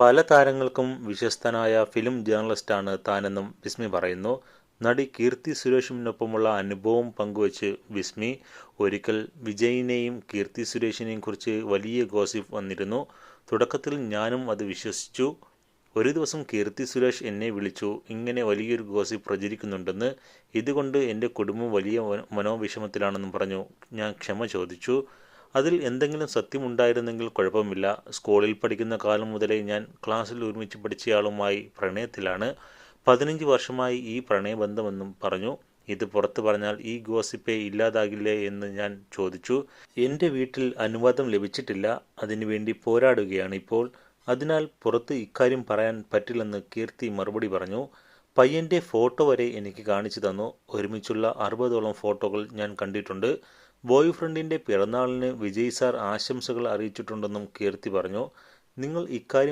പല താരങ്ങൾക്കും വിശ്വസ്തനായ ഫിലിം ജേർണലിസ്റ്റാണ് താനെന്നും വിസ്മി പറയുന്നു. നടി കീർത്തി സുരേഷിനൊപ്പമുള്ള അനുഭവം പങ്കുവച്ച് വിസ്മി ഒരിക്കൽ വിജയിനെയും കീർത്തി സുരേഷിനെയും കുറിച്ച് വലിയ ഗോസിപ്പ് വന്നിരുന്നു. തുടക്കത്തിൽ ഞാനും അത് വിശ്വസിച്ചു. ഒരു ദിവസം കീർത്തി സുരേഷ് എന്നെ വിളിച്ചു ഇങ്ങനെ വലിയൊരു ഗോസിപ്പ് പ്രചരിക്കുന്നുണ്ടെന്ന്. ഇതുകൊണ്ട് എന്റെ കുടുംബം വലിയ മനോവിഷമത്തിലാണെന്നും പറഞ്ഞു. ഞാൻ ക്ഷമ ചോദിച്ചു. അതിൽ എന്തെങ്കിലും സത്യമുണ്ടായിരുന്നെങ്കിൽ കുഴപ്പമില്ല. സ്കൂളിൽ പഠിക്കുന്ന കാലം മുതലേ ഞാൻ ക്ലാസ്സിൽ ഒരുമിച്ച് പഠിച്ചയാളുമായി പ്രണയത്തിലാണ്. പതിനഞ്ച് വർഷമായി ഈ പ്രണയബന്ധമെന്നും പറഞ്ഞു. ഇത് പുറത്തു പറഞ്ഞാൽ ഈ ഗോസിപ്പെ ഇല്ലാതാകില്ലേ എന്ന് ഞാൻ ചോദിച്ചു. എന്റെ വീട്ടിൽ അനുവാദം ലഭിച്ചിട്ടില്ല. അതിനുവേണ്ടി പോരാടുകയാണ് ഇപ്പോൾ. അതിനാൽ പുറത്ത് ഇക്കാര്യം പറയാൻ പറ്റില്ലെന്ന് കീർത്തി മറുപടി പറഞ്ഞു. പയ്യന്റെ ഫോട്ടോ വരെ എനിക്ക് കാണിച്ചു തന്നു. ഒരുമിച്ചുള്ള അറുപതോളം ഫോട്ടോകൾ ഞാൻ കണ്ടിട്ടുണ്ട്. ബോയ് ഫ്രണ്ടിന്റെ പിറന്നാളിന് വിജയ് സാർ ആശംസകൾ അറിയിച്ചിട്ടുണ്ടെന്നും കീർത്തി പറഞ്ഞു. നിങ്ങൾ ഇക്കാര്യം